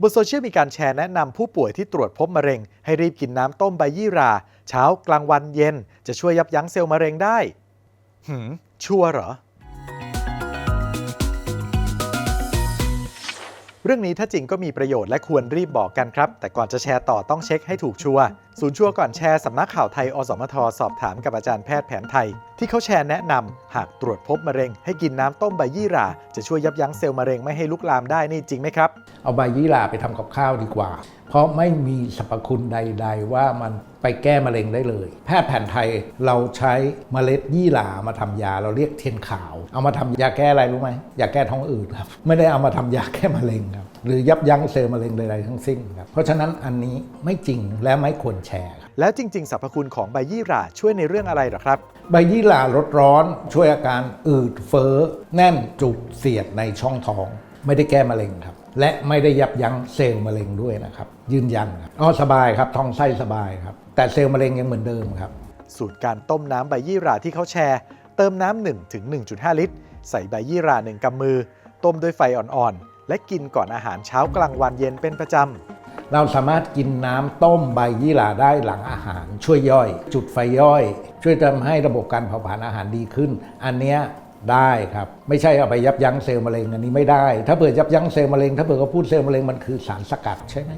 บนโซเชียลมีการแชร์แนะนำผู้ป่วยที่ตรวจพบมะเร็ง ให้รีบกินน้ำต้มใบยี่รา เช้ากลางวันเย็น จะช่วยยับยั้งเซลล์มะเร็งได้ หืม ชัวร์เหรอ เรื่องนี้ถ้าจริงก็มีประโยชน์และควรรีบบอกกันครับ แต่ก่อนจะแชร์ต่อต้องเช็คให้ถูกชัวร์ศูนย์ชัวก่อนแชร์สำนักข่าวไทยอสมทสอบถามกับอาจารย์แพทย์แผนไทย ที่เขาแชร์แนะนำหากตรวจพบมะเร็ง ให้กินน้ำต้มใบยี่หร่า จะช่วยยับยั้งเซลล์มะเร็งไม่ให้ลุกลามได้นี่จริงไหมครับ เอาใบยี่หร่าไปทำกับข้าวดีกว่า เพราะไม่มีสรรพคุณใด ๆ ว่ามันไปแก้มะเร็งได้เลย แพทย์แผนไทยเราใช้เมล็ดยี่หร่ามาทำยาเราเรียกเทียนขาว เอามาทำยาแก้อะไรรู้ไหมยาแก้ท้องอืดครับ ไม่ได้เอามาทำยาแก้มะเร็งครับ หรือยับยั้งเซลล์มะเร็งใดๆทั้งสิ้นครับเพราะฉะนั้นอันนี้ไม่จริงและไม่ควรแชร์ครับแล้วจริง ๆสรรพคุณของใบยี่หร่าช่วยในเรื่องอะไรเหรอครับ ใบยี่หร่าลดร้อนช่วยอาการอืดเฟ้อ แน่นจุกเสียดในช่องท้อง ไม่ได้แก้มะเร็งครับ และไม่ได้ยับยั้งเซลล์มะเร็งด้วยนะครับยืนยันครับอ๋อสบายครับท้องไส้สบายครับแต่เซลล์มะเร็งยังเหมือนเดิมครับสูตรการต้มน้ำใบยี่หร่าที่เขาแชร์ เติมน้ำ1ถึง1.5 ลิตร ใส่ใบยี่หร่า1กำมือ ต้มด้วยไฟอ่อนๆ และกินก่อนอาหารเช้ากลางวันเย็นเป็นประจำ เราสามารถกินน้ำต้มใบยี่หร่าได้หลังอาหารช่วยย่อย จุดไฟย่อย ช่วยทำให้ระบบการเผาผลาญอาหารดีขึ้น อันเนี้ยได้ครับ ไม่ใช่เอาไปยับยั้งเซลล์มะเร็งอันนี้ไม่ได้ ถ้าเผื่อยับยั้งเซลล์มะเร็งถ้าเผื่อเขาพูดเซลล์มะเร็งมันคือสารสกัดใช่ไหม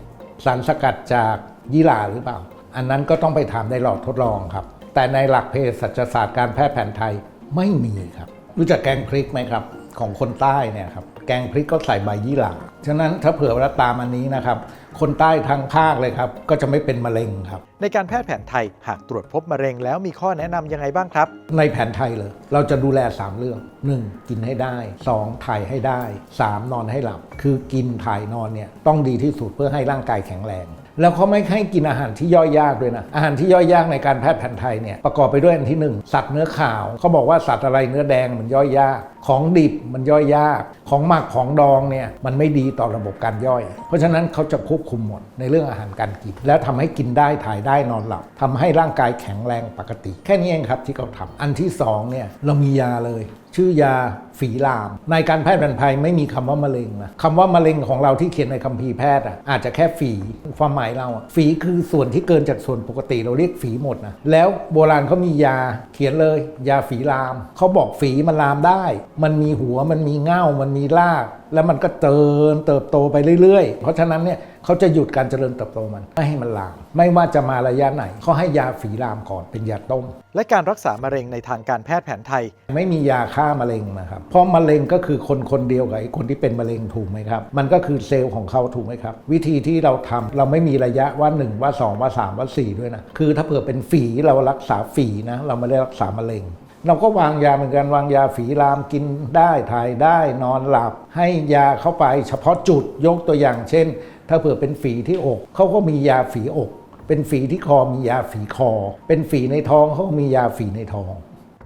สารสกัดจากยี่หร่าหรือเปล่า อันนั้นก็ต้องไปถามในหลอดทดลองครับ แต่ในหลักเภสัชศาสตร์การแพทย์แผนไทยไม่มีครับ รู้จักแกงพริกไหมครับ ของคนใต้เนี่ยครับ แกงพริกก็ใส่ใบยี่หร่าฉะนั้นถ้าเผื่อว่าตามอันนี้นะครับ คนใต้ทั้งภาคเลยครับ ก็จะไม่เป็นมะเร็งครับ ในการแพทย์แผนไทยหากตรวจพบมะเร็งแล้วมีข้อแนะนำยังไงบ้างครับ ในแผนไทยเลย เราจะดูแล 3 เรื่อง 1. กินให้ได้ 2. ถ่ายให้ได้ 3. นอนให้หลับ คือกินถ่ายนอนเนี่ยต้องดีที่สุดเพื่อให้ร่างกายแข็งแรงแล้วเขาไม่ให้กินอาหารที่ย่อยยากด้วยนะ อาหารที่ย่อยยากในการแพทย์แผนไทยเนี่ยประกอบไปด้วยอันที่ 1 สัตว์เนื้อขาวเขาบอกว่าสัตว์อะไรเนื้อแดงมันย่อยยาก ของดิบมันย่อยยาก ของหมักของดองเนี่ยมันไม่ดีต่อระบบการย่อย เพราะฉะนั้นเขาจะควบคุมหมดในเรื่องอาหารการกิน แล้วทำให้กินได้ถ่ายได้นอนหลับทำให้ร่างกายแข็งแรงปกติ แค่นี้เองครับที่เขาทำอันที่สองเนี่ยเรามียาเลย ชื่อยาฝีลาม ในการแพทย์แผนไทยไม่มีคำว่ามะเร็งนะคำว่ามะเร็งของเราที่เขียนในคัมภีร์แพทย์อะอาจจะแค่ฝีความหมายเราฝีคือส่วนที่เกินจากส่วนปกติเราเรียกฝีหมดนะแล้วโบราณเขามียาเขียนเลย ยาฝีลามเขาบอกฝีมันลามได้มันมีหัวมันมีเง่ามันมีราก แล้วมันก็เตินเติบโตไปเรื่อยๆ เพราะฉะนั้นเนี่ยเขาจะหยุดการเจริญเติบโตมัน ไม่ให้มันลาม ไม่ว่าจะมาระยะไหนเขาให้ยาฝีลามก่อนเป็นยาต้ม และการรักษามะเร็งในทางการแพทย์แผนไทย ไม่มียาฆ่ามะเร็งนะครับ เพราะมะเร็งก็คือคนคนเดียวกับไอ้คนที่เป็นมะเร็งถูกไหมครับ มันก็คือเซลล์ของเขาถูกไหมครับ วิธีที่เราทำเราไม่มีระยะว่า 1 ว่า 2 ว่า 3 ว่า 4 ด้วยนะคือถ้าเผื่อเป็นฝีเรารักษาฝีนะเราไม่ได้รักษามะเร็ง เราก็วางยาเหมือนกันวางยาฝีลามกินได้ถ่ายได้นอนหลับ ให้ยาเข้าไปเฉพาะจุดยกตัวอย่างเช่น ถ้าเผื่อเป็นฝีที่อกเขาก็มียาฝีอก เป็นฝีที่คอมียาฝีคอ เป็นฝีในท้องเขาก็มียาฝีในท้อง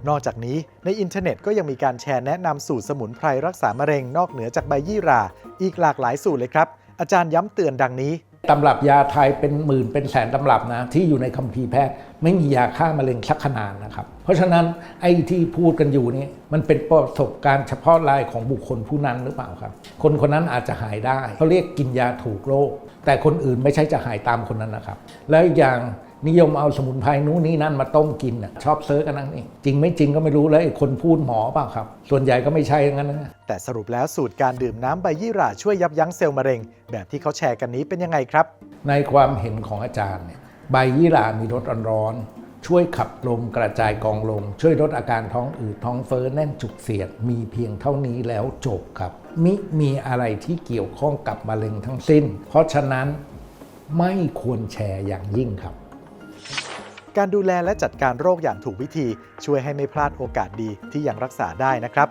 นอกจากนี้ในอินเทอร์เน็ตก็ยังมีการแชร์แนะนำสูตรสมุนไพรรักษามะเร็งนอกเหนือจากใบยี่หร่า อีกหลากหลายสูตรเลยครับ อาจารย์ย้ำเตือนดังนี้ ตำรับยาไทยเป็นหมื่นเป็นแสนตำรับนะที่อยู่ในคัมภีร์แพทย์ไม่มียาฆ่ามะเร็งสักขนาดนะครับ เพราะฉะนั้นไอ้ที่พูดกันอยู่นี่มันเป็นประสบการณ์เฉพาะรายของบุคคลผู้นั้นหรือเปล่าครับ คนคนนั้นอาจจะหายได้เขาเรียกกินยาถูกโรคแต่คนอื่นไม่ใช่จะหายตามคนนั้นนะครับ แล้วอีกอย่าง นิยมเอาสมุนไพรนู้นนี่นั่นมาต้มกินน่ะชอบเซิร์ชกันนั่นเองจริงไม่จริงก็ไม่รู้แล้วไอ้คนพูดหมอเปล่าครับ ส่วนใหญ่ก็ไม่ใช่อย่างนั้นนะแต่สรุปแล้วสูตรการดื่มน้ำใบยี่หร่าช่วยยับยั้งเซลล์มะเร็ง แบบที่เขาแชร์กันนี้เป็นยังไงครับ ในความเห็นของอาจารย์เนี่ยใบยี่หร่ามีรสร้อนๆช่วยขับลมกระจายกองลม ช่วยลดอาการท้องอืดท้องเฟ้อแน่นจุกเสียด มีเพียงเท่านี้แล้วจบครับ มิมีอะไรที่เกี่ยวข้องกับมะเร็งทั้งสิ้น เพราะฉะนั้นไม่ควรแชร์อย่างยิ่งครับ การดูแลและจัดการโรคอย่างถูกวิธี ช่วยให้ไม่พลาดโอกาสดีที่ยังรักษาได้นะครับ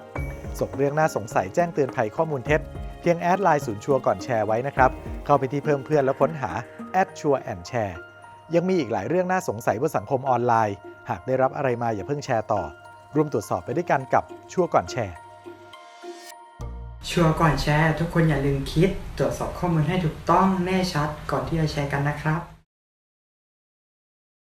ส่งเรื่องน่าสงสัยแจ้งเตือนภัยข้อมูลเท็จเพียงแอดไลน์ศูนย์ชัวร์ก่อนแชร์ไว้นะครับ เข้าไปที่เพิ่มเพื่อนแล้วค้นหาแอดชัวร์แอนแชร์ยังมีอีกหลายเรื่องน่าสงสัยบนสังคมออนไลน์ หากได้รับอะไรมาอย่าเพิ่งแชร์ต่อ ร่วมตรวจสอบไปด้วยกันกับชัวร์ก่อนแชร์ ชัวร์ก่อนแชร์ ทุกคนอย่าลืมคิด ตรวจสอบข้อมูลให้ถูกต้องแน่ชัดก่อนที่จะแชร์กันนะครับ